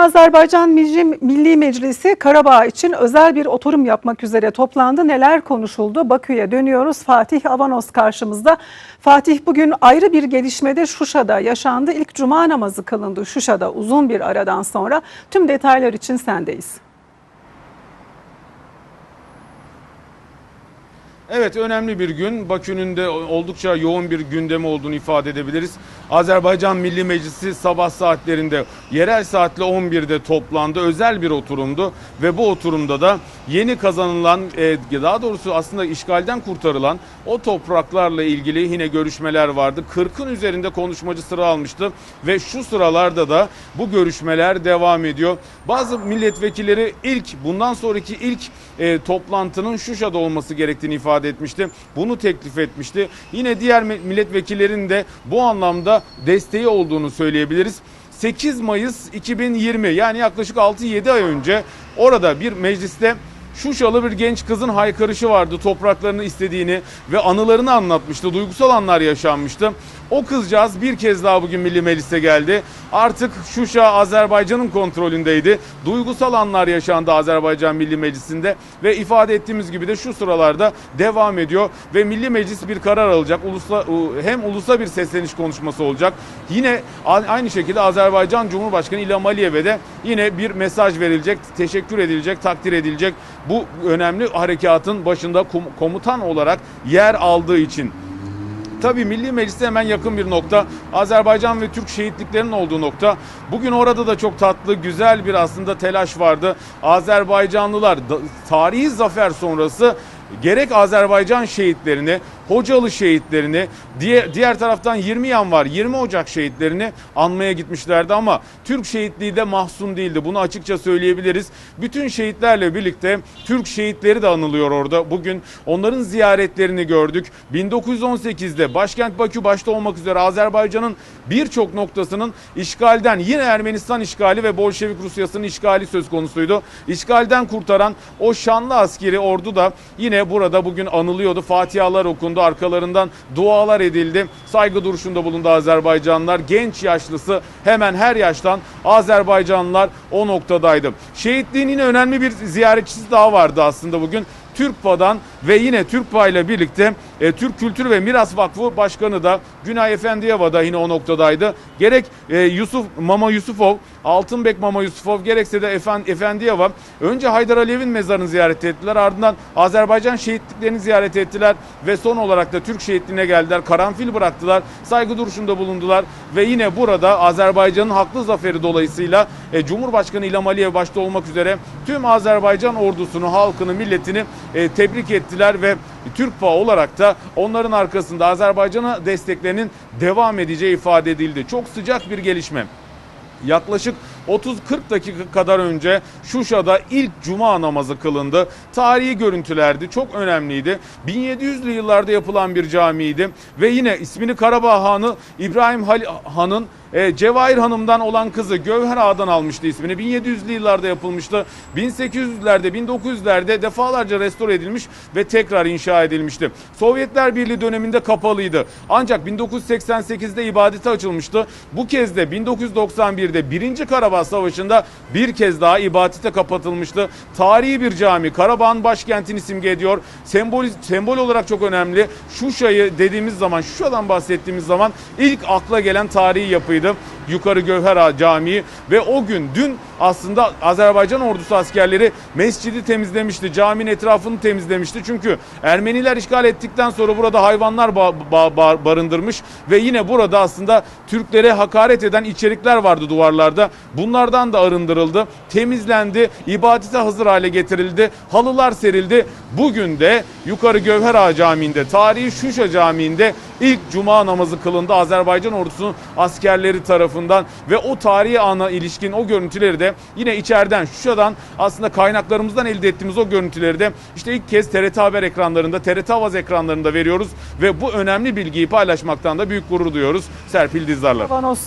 Azerbaycan Milli, Meclisi Karabağ için özel bir oturum yapmak üzere toplandı. Neler konuşuldu? Bakü'ye dönüyoruz. Fatih Avanos karşımızda. Fatih bugün ayrı bir gelişmede Şuşa'da yaşandı. İlk cuma namazı kılındı Şuşa'da uzun bir aradan sonra. Tüm detaylar için sendeyiz. Evet önemli bir gün. Bakü'nün de oldukça yoğun bir gündemi olduğunu ifade edebiliriz. Azerbaycan Milli Meclisi sabah saatlerinde yerel saatle 11'de toplandı. Özel bir oturumdu ve bu oturumda da yeni kazanılan e, daha doğrusu aslında işgalden kurtarılan o topraklarla ilgili yine görüşmeler vardı. 40'ın üzerinde konuşmacı sıra almıştı ve şu sıralarda da bu görüşmeler devam ediyor. Bazı milletvekilleri ilk bundan sonraki ilk e, toplantının Şuşa'da olması gerektiğini ifade etmişti. Bunu teklif etmişti. Yine diğer milletvekillerinin de bu anlamda desteği olduğunu söyleyebiliriz. 8 Mayıs 2020 yani yaklaşık 6-7 ay önce orada bir mecliste Şuşalı bir genç kızın haykırışı vardı. Topraklarını istediğini ve anılarını anlatmıştı. Duygusal anlar yaşanmıştı. O kızcağız bir kez daha bugün Milli Meclis'e geldi. Artık Şuşa Azerbaycan'ın kontrolündeydi. Duygusal anlar yaşandı Azerbaycan Milli Meclisi'nde ve ifade ettiğimiz gibi de şu sıralarda devam ediyor ve Milli Meclis bir karar alacak. Ulusla, hem ulusa bir sesleniş konuşması olacak. Yine aynı şekilde Azerbaycan Cumhurbaşkanı İlham Aliyev'e de yine bir mesaj verilecek, teşekkür edilecek, takdir edilecek. Bu önemli harekatın başında kom- komutan olarak yer aldığı için. Tabii Milli Meclis'e hemen yakın bir nokta. Azerbaycan ve Türk şehitliklerinin olduğu nokta. Bugün orada da çok tatlı, güzel bir aslında telaş vardı. Azerbaycanlılar tarihi zafer sonrası gerek Azerbaycan şehitlerini, Hocalı şehitlerini, diğer, taraftan 20 Yanvar, 20 Ocak şehitlerini anmaya gitmişlerdi ama Türk şehitliği de mahzun değildi. Bunu açıkça söyleyebiliriz. Bütün şehitlerle birlikte Türk şehitleri de anılıyor orada. Bugün onların ziyaretlerini gördük. 1918'de başkent Bakü başta olmak üzere Azerbaycan'ın birçok noktasının işgalden yine Ermenistan işgali ve Bolşevik Rusyası'nın işgali söz konusuydu. İşgalden kurtaran o şanlı askeri ordu da yine burada bugün anılıyordu. Fatihalar okundu, arkalarından dualar edildi. Saygı duruşunda bulundu Azerbaycanlılar. Genç yaşlısı hemen her yaştan Azerbaycanlılar o noktadaydı. Şehitliğin yine önemli bir ziyaretçisi daha vardı aslında bugün. TÜRKPA'dan ve yine TÜRKPA ile birlikte e, Türk Kültür ve Miras Vakfı Başkanı da Günay Efendiyeva da yine o noktadaydı. Gerek e, Yusuf Mama Yusufov, Altınbek Mama Yusufov gerekse de Efen, Efendiyeva önce Haydar Aliyev'in mezarını ziyaret ettiler. Ardından Azerbaycan şehitliklerini ziyaret ettiler ve son olarak da Türk şehitliğine geldiler. Karanfil bıraktılar. Saygı duruşunda bulundular ve yine burada Azerbaycan'ın haklı zaferi dolayısıyla e, Cumhurbaşkanı İlham Aliyev başta olmak üzere tüm Azerbaycan ordusunu, halkını, milletini e, tebrik ettiler ve TÜRKPA olarak da onların arkasında Azerbaycan'a desteklerinin devam edeceği ifade edildi. Çok sıcak bir gelişme. Yaklaşık 30-40 dakika kadar önce Şuşa'da ilk cuma namazı kılındı. Tarihi görüntülerdi, çok önemliydi. 1700'lü yıllarda yapılan bir camiydi ve yine ismini Karabağ Hanı İbrahim Hal Han'ın e, Cevahir Hanım'dan olan kızı Gövher Ağa'dan almıştı ismini. 1700'lü yıllarda yapılmıştı. 1800'lerde, 1900'lerde defalarca restore edilmiş ve tekrar inşa edilmişti. Sovyetler Birliği döneminde kapalıydı. Ancak 1988'de ibadete açılmıştı. Bu kez de 1991'de 1. Karabağ Savaşı'nda bir kez daha ibadete kapatılmıştı. Tarihi bir cami. Karabağ'ın başkentini simge ediyor. Sembol, sembol olarak çok önemli. Şuşa'yı dediğimiz zaman, Şuşa'dan bahsettiğimiz zaman ilk akla gelen tarihi yapıydı. Yukarı Gövher Camii ve o gün dün aslında Azerbaycan ordusu askerleri mescidi temizlemişti. Caminin etrafını temizlemişti. Çünkü Ermeniler işgal ettikten sonra burada hayvanlar ba- ba- ba- barındırmış ve yine burada aslında Türklere hakaret eden içerikler vardı duvarlarda. Bunlardan da arındırıldı, temizlendi, ibadete hazır hale getirildi, halılar serildi. Bugün de Yukarı Gövher Ağa Camii'nde, tarihi Şuşa Camii'nde ilk cuma namazı kılındı Azerbaycan ordusunun askerleri tarafından ve o tarihi ana ilişkin o görüntüleri de yine içeriden Şuşa'dan aslında kaynaklarımızdan elde ettiğimiz o görüntüleri de işte ilk kez TRT Haber ekranlarında, TRT Avaz ekranlarında veriyoruz ve bu önemli bilgiyi paylaşmaktan da büyük gurur duyuyoruz. Serpil Dizdar'la. Avanos